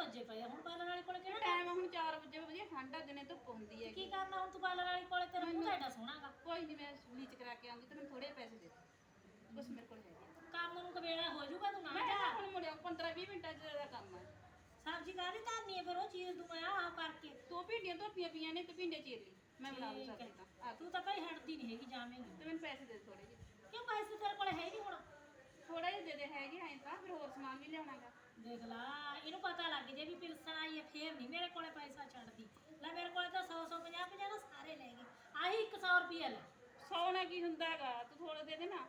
ਵੱਜੇ ਪਏ ਆ, ਹੁਣ ਪਾਰਲਰ ਵਾਲੀ ਕੋਲ ਕਿਹੜਾ ਟਾਈਮ ਹੁਣ 4 ਵਜੇ ਵਧੀਆ ਠੰਡਾ ਦਿਨੇ ਧੁੱਪ ਹੁੰਦੀ ਹੈ ਕੀ ਕਰਨਾ ਹੁਣ ਤੂੰ ਪਾਰਲਰ ਵਾਲੀ ਕੋਲ ਤੇਰਾ ਮੂੰਹ ਤਾਂ ਐਡਾ ਸੋਹਣਾਗਾ ਕੋਈ ਨਹੀਂ ਮੈਂ ਬਲੀਚ ਕਰਾ ਕੇ ਆਉਂਗੀ ਤੇ ਮੈਨੂੰ ਥੋੜੇ ਪੈਸੇ ਦੇ ਦੇ ਬਸ ਮੇਰੇ ਕੋਲ ਹੈਗੇ। ਕੰਮ ਨੂੰ ਕਵੇਲਾ ਹੋ ਜਾਊਗਾ ਤੂੰ ਨਾ ਮੈਂ ਜਾ। ਹੁਣ ਮੁੜਿਆ 15 20 ਮਿੰਟਾਂ ਚ ਦਾ ਕੰਮ ਹੈ ਸਬਜ਼ੀ ਕਾਹਦੀ ਧਰਨੀ ਹੈ ਫਿਰ ਉਹ ਚੀਜ਼ ਤੂੰ ਮੈਂ ਆਹ ਕਰਕੇ। ਦੋ ਭਿੰਡੀਆਂ ਧੋਪੀਆਂ ਪਈਆਂ ਨੇ ਤੇ ਭਿੰਡੇ ਚੀਰ ਲਈ। ਮੈਂ ਬਣਾ ਲੂ ਠੀਕ ਸਬਜ਼ੀ ਹੈ। ਤਾਂ। ਆ ਤੂੰ ਤਾਂ ਭਾਈ ਹਟਦੀ ਨਹੀਂ ਹੈਗੀ ਜਾਵੇਂਗੀ। ਤੇ ਮੈਨੂੰ ਪੈਸੇ ਦੇ ਥੋੜੇ ਜਿਹੇ। ਕਿਉਂ ਪੈਸੇ ਤੇਰੇ ਕੋਲ ਹੈ ਨਹੀਂ ਹੁਣ? ਥੋੜਾ ਜਿਹਾ ਦੇ ਦੇ ਹੈਗੇ ਐਂ ਤਾਂ ਫਿਰ ਹੋਰ ਸਮਾਨ ਵੀ ਲਿਆਉਣਾਗਾ ਦੇਖ ਇਹਨੂੰ ਪਤਾ ਲੱਗ ਜੇ ਵੀ ਪਿਲਸਣ ਆਈ ਹੈ ਫੇਰ ਨਹੀਂ ਮੇਰੇ ਕੋਲੇ ਪੈਸਾ ਛੱਡਦੀ। ਲੈ ਮੇਰੇ ਕੋਲੇ ਤਾਂ 100 150 50 ਤਾਂ ਸਾਰੇ ਲੈ ਗਏ ਆਹੀ 100 ਰੁਪਏ ਲੈ। ਸੌ ਨਾਲ ਕੀ ਹੁੰਦਾ ਹੈਗਾ? ਤੂੰ ਥੋੜਾ ਦੇ ਦੇ ਨਾ।